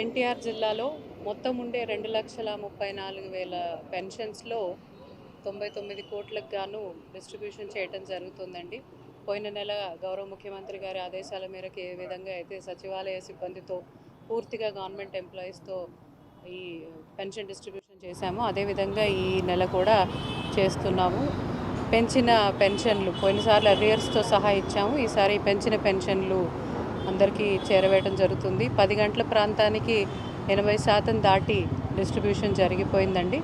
ఎన్టీఆర్ జిల్లాలో మొత్తం ఉండే రెండు లక్షల ముప్పై నాలుగు వేల పెన్షన్స్లో తొంభై తొమ్మిది కోట్లకు గాను డిస్ట్రిబ్యూషన్ చేయటం జరుగుతుందండి. పోయిన నెల గౌరవ ముఖ్యమంత్రి గారి ఆదేశాల మేరకు ఏ విధంగా అయితే సచివాలయ సిబ్బందితో పూర్తిగా గవర్నమెంట్ ఎంప్లాయీస్తో ఈ పెన్షన్ డిస్ట్రిబ్యూషన్ చేశామో అదేవిధంగా ఈ నెల కూడా చేస్తున్నాము. పెంచిన పెన్షన్లు పోయినసార్లు అరియర్స్తో సహా ఇచ్చాము. ఈసారి పెంచిన పెన్షన్లు అందరికీ చేరవేయడం జరుగుతుంది. పది గంటల ప్రాంతానికి ఎనభై శాతం దాటి డిస్ట్రిబ్యూషన్ జరిగిపోయిందండి.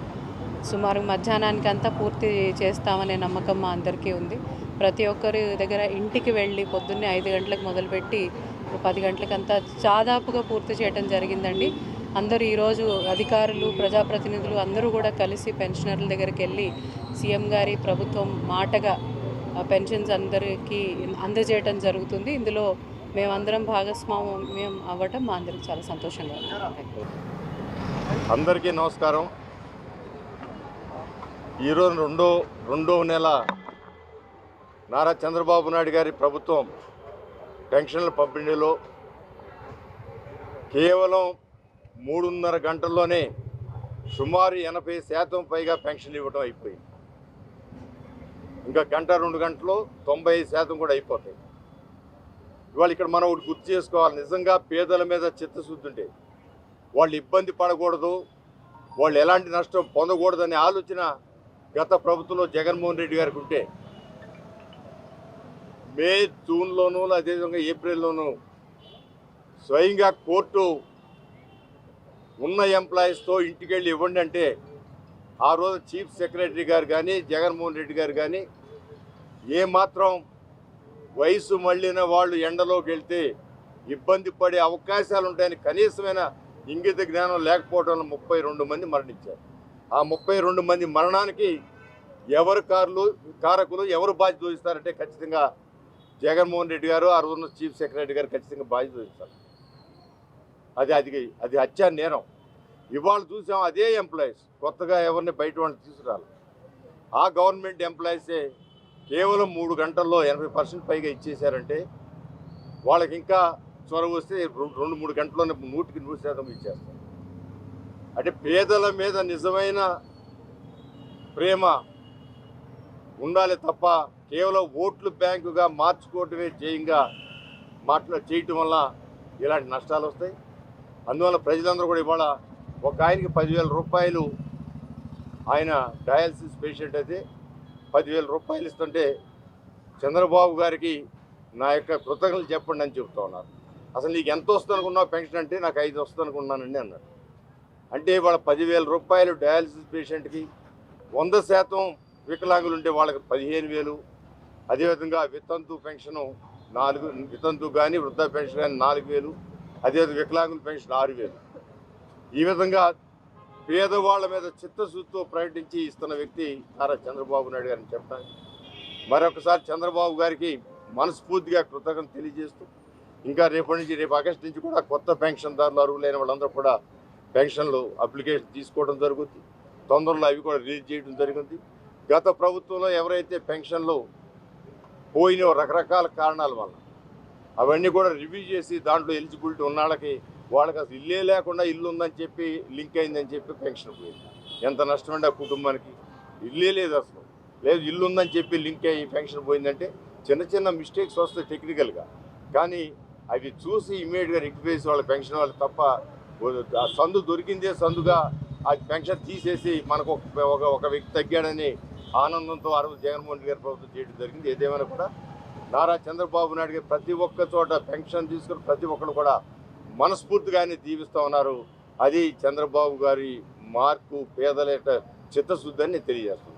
సుమారు మధ్యాహ్నానికి అంతా పూర్తి చేస్తామనే నమ్మకం మా అందరికీ ఉంది. ప్రతి ఒక్కరి దగ్గర ఇంటికి వెళ్ళి పొద్దున్నే ఐదు గంటలకు మొదలుపెట్టి పది గంటలకంతా దాదాపుగా పూర్తి చేయడం జరిగిందండి. అందరూ ఈరోజు అధికారులు ప్రజాప్రతినిధులు అందరూ కూడా కలిసి పెన్షనర్ల దగ్గరికి వెళ్ళి సీఎం గారి ప్రభుత్వం మాటగా పెన్షన్స్ అందరికీ అందజేయటం జరుగుతుంది. ఇందులో మేమందరం భాగస్వామ్యం అవ్వటం మా అందరికి చాలా సంతోషంగా ఉంది. అందరికీ నమస్కారం. ఈరోజు రెండో రెండో నెల నారా చంద్రబాబు నాయుడు గారి ప్రభుత్వం పెన్షన్ల పంపిణీలో కేవలం మూడున్నర గంటల్లోనే సుమారు ఎనభై శాతం పైగా పెన్షన్ ఇవ్వడం అయిపోయింది. ఇంకా గంట రెండు గంటలు తొంభై శాతం కూడా అయిపోతాయి. ఇవాళ ఇక్కడ మనం ఒకటి గుర్తు చేసుకోవాలి. నిజంగా పేదల మీద చిత్తశుద్ధి ఉంటే వాళ్ళు ఇబ్బంది పడకూడదు వాళ్ళు ఎలాంటి నష్టం పొందకూడదనే ఆలోచన గత ప్రభుత్వంలో జగన్మోహన్ రెడ్డి గారికి ఉంటే మే జూన్లోనూ అదేవిధంగా ఏప్రిల్లోనూ స్వయంగా కోర్టు ఉన్న ఎంప్లాయీస్తో ఇంటికి వెళ్ళి ఇవ్వండి అంటే ఆ రోజు చీఫ్ సెక్రటరీ గారు కానీ జగన్మోహన్ రెడ్డి గారు కానీ ఏమాత్రం వయసు మళ్ళిన వాళ్ళు ఎండలోకి వెళ్తే ఇబ్బంది పడే అవకాశాలు ఉంటాయని కనీసమైన ఇంగిత జ్ఞానం లేకపోవడం వల్ల ముప్పై రెండు మంది మరణించారు. ఆ ముప్పై రెండు మంది మరణానికి ఎవరు కారులు కారకులు ఎవరు బాధ్యత వహిస్తారంటే ఖచ్చితంగా జగన్మోహన్ రెడ్డి గారు ఆ రోజున చీఫ్ సెక్రటరీ గారు ఖచ్చితంగా బాధ్యత వహిస్తారు. అది అది అది హత్యా నేరం. ఇవాళ చూసాం అదే ఎంప్లాయీస్ కొత్తగా ఎవరిని బయట వాళ్ళు తీసుకురాలి. ఆ గవర్నమెంట్ ఎంప్లాయీసే కేవలం మూడు గంటల్లో ఎనభై పర్సెంట్ పైగా ఇచ్చేశారంటే వాళ్ళకి ఇంకా చొరవ వస్తే రెండు మూడు గంటల్లోనే నూటికి నూరు శాతం ఇచ్చేస్తారు. అంటే పేదల మీద నిజమైన ప్రేమ ఉండాలి తప్ప కేవలం ఓట్లు బ్యాంకుగా మార్చుకోవటమే చేయంగా మాట్లా చేయటం వల్ల ఇలాంటి నష్టాలు వస్తాయి. అందువల్ల ప్రజలందరూ కూడా ఇవాళ ఒక ఆయనకి పదివేల రూపాయలు ఆయన డయాలసిస్ పేషెంట్ అయితే పదివేల రూపాయలు ఇస్తుంటే చంద్రబాబు గారికి నా యొక్క కృతజ్ఞతలు చెప్పండి అని చెప్తా ఉన్నారు. అసలు నీకు ఎంత వస్తుంది అనుకున్నావు? పెన్షన్ అంటే నాకు ఐదు వస్తుంది అనుకున్నానండి అన్నాడు అంటే వాళ్ళ పదివేల రూపాయలు డయాలసిస్ పేషెంట్కి వంద శాతం వికలాంగులు ఉంటే వాళ్ళకి పదిహేను వేలు. అదేవిధంగా వితంతు పెన్షను నాలుగు వితంతు కానీ వృద్ధ పెన్షన్ కానీ నాలుగు వేలు. అదేవిధంగా వికలాంగుల పెన్షన్ ఆరు వేలు. ఈ విధంగా పేదవాళ్ళ మీద చిత్తశుద్ధితో ప్రకటించి ఇస్తున్న వ్యక్తి నారా చంద్రబాబు నాయుడు గారిని చెప్పడానికి. మరొకసారి చంద్రబాబు గారికి మనస్ఫూర్తిగా కృతజ్ఞత తెలియజేస్తూ ఇంకా రేపటి నుంచి రేపు ఆగస్టు నుంచి కూడా కొత్త పెన్షన్దారులు అర్హులైన వాళ్ళందరూ కూడా పెన్షన్లు అప్లికేషన్ తీసుకోవడం జరుగుతుంది తొందరలో అవి కూడా రిలీజ్ చేయడం జరిగింది. గత ప్రభుత్వంలో ఎవరైతే పెన్షన్లు పోయిన రకరకాల కారణాల వల్ల అవన్నీ కూడా రివ్యూ చేసి దాంట్లో ఎలిజిబిలిటీ ఉన్న వాళ్ళకి వాళ్ళకి అసలు ఇల్లే లేకుండా ఇల్లు ఉందని చెప్పి లింక్ అయిందని చెప్పి పెన్షన్ పోయింది. ఎంత నష్టం అండి ఆ కుటుంబానికి? ఇల్లే లేదు అసలు. లేదు ఇల్లు ఉందని చెప్పి లింక్ అయ్యి పెన్షన్ పోయిందంటే చిన్న చిన్న మిస్టేక్స్ వస్తాయి టెక్నికల్గా. కానీ అవి చూసి ఇమీడియట్గా రెక్టిఫై వాళ్ళ పెన్షన్ వాళ్ళు తప్ప ఆ సందు దొరికిందే సందుగా ఆ పెన్షన్ తీసేసి మనకు ఒక ఒక- ఒక వ్యక్తి తగ్గాడని ఆనందంతో ఆ రోజు జగన్మోహన్ రెడ్డి గారి ప్రభుత్వం చేయడం జరిగింది. ఏదేమైనా కూడా నారా చంద్రబాబు నాయుడు గారు ప్రతి ఒక్క చోట పెన్షన్ తీసుకుని ప్రతి ఒక్కరు కూడా మనస్ఫూర్తిగానే దీవిస్తూ ఉన్నారు. అది చంద్రబాబు గారి మార్పు పేదల చిత్తశుద్ధి అని తెలియజేస్తుంది